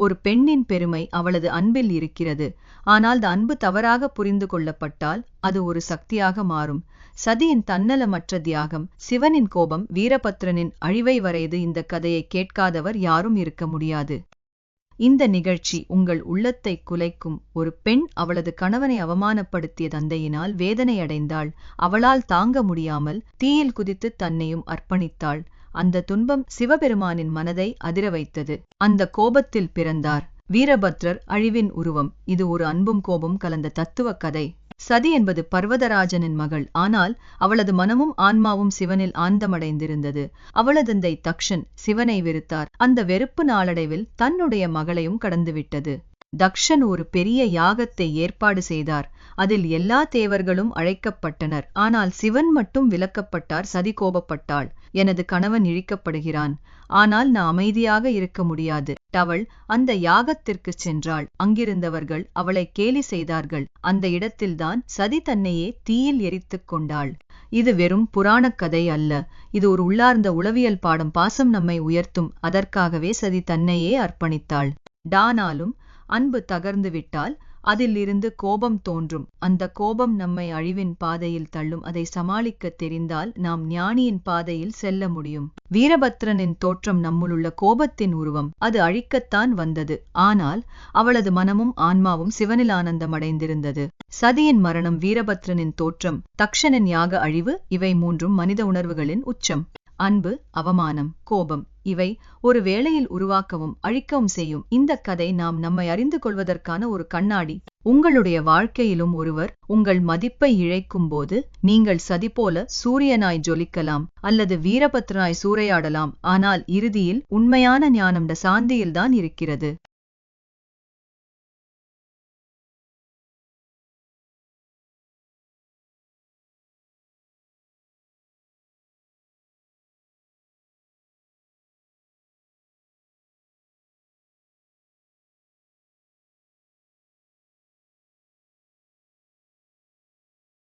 ஒரு பெண்ணின் பெருமை அவளது அன்பில் இருக்கிறது. ஆனால் அந்த அன்பு தவறாக புரிந்து கொள்ளப்பட்டால் அது ஒரு சக்தியாக மாறும். சதியின் தன்னலமற்ற தியாகம் சிவனின் கோபம் வீரபத்ரனின் அழிவை வரைது இந்த கதையை கேட்காதவர் யாரும் இருக்க முடியாது. இந்த நிகழ்ச்சி உங்கள் உள்ளத்தை குலைக்கும் ஒரு பெண் அவளது கணவனை அவமானப்படுத்திய தந்தையினால் வேதனையடைந்தாள். அவளால் தாங்க முடியாமல் தீயில் குதித்து தன்னையும் அர்ப்பணித்தாள். அந்த துன்பம் சிவபெருமானின் மனதை அதிர வைத்தது. அந்த கோபத்தில் பிறந்தார். வீரபத்ரர் அழிவின் உருவம். இது ஒரு அன்பும் கோபம் கலந்த தத்துவ கதை. சதி என்பது பர்வதராஜனின் மகள். ஆனால் அவளது மனமும் ஆன்மாவும் சிவனில் ஆந்தமடைந்திருந்தது. அவளதந்தை தக்ஷன் சிவனை வெறுத்தார். அந்த வெறுப்பு நாளடைவில் தன்னுடைய மகளையும் கடந்துவிட்டது. தக்ஷன் ஒரு பெரிய யாகத்தை ஏற்பாடு செய்தார். அதில் எல்லா தேவர்களும் அழைக்கப்பட்டனர். ஆனால் சிவன் மட்டும் விலக்கப்பட்டார் சதி கோபப்பட்டாள். எனது கணவன் இழிக்கப்படுகிறான். ஆனால் நான் அமைதியாக இருக்க முடியாது. அவள் அந்த யாகத்திற்கு சென்றாள். அங்கிருந்தவர்கள் அவளை கேலி செய்தார்கள். அந்த இடத்தில்தான் சதி தன்னையே தீயில் எரித்துக் கொண்டாள். இது வெறும் புராணக் கதை அல்ல. இது ஒரு உள்ளார்ந்த உளவியல் பாடம். பாசம் நம்மை உயர்த்தும். அதற்காகவே சதி தன்னையே அர்ப்பணித்தாள். டானாலும் அன்பு தகர்ந்து விட்டால் அதிலிருந்து கோபம் தோன்றும். அந்த கோபம் நம்மை அழிவின் பாதையில் தள்ளும். அதை சமாளிக்க தெரிந்தால் நாம் ஞானியின் பாதையில் செல்ல முடியும். வீரபத்ரனின் தோற்றம் நம்முளுள்ள கோபத்தின் உருவம். அது அழிக்கத்தான் வந்தது. ஆனால் அவளது மனமும் ஆன்மாவும் சிவனில் ஆனந்தமடைந்திருந்தது. சதியின் மரணம் வீரபத்ரனின் தோற்றம். தக்ஷனின் யாக அழிவு இவை மூன்றும் மனித உணர்வுகளின் உச்சம். அன்பு அவமானம் கோபம் இவை ஒரு வேளையில் உருவாக்கவும் அழிக்கவும் செய்யும். இந்த கதை நாம் நம்மை அறிந்து கொள்வதற்கான ஒரு கண்ணாடி. உங்களுடைய வாழ்க்கையிலும் ஒருவர் உங்கள் மதிப்பை இழைக்கும் போது நீங்கள் சதி போல சூரியனாய் ஜொலிக்கலாம் அல்லது வீரபத்ரனாய் சூறையாடலாம். ஆனால் இறுதியில் உண்மையான ஞானம் சாந்தியில்தான் இருக்கிறது.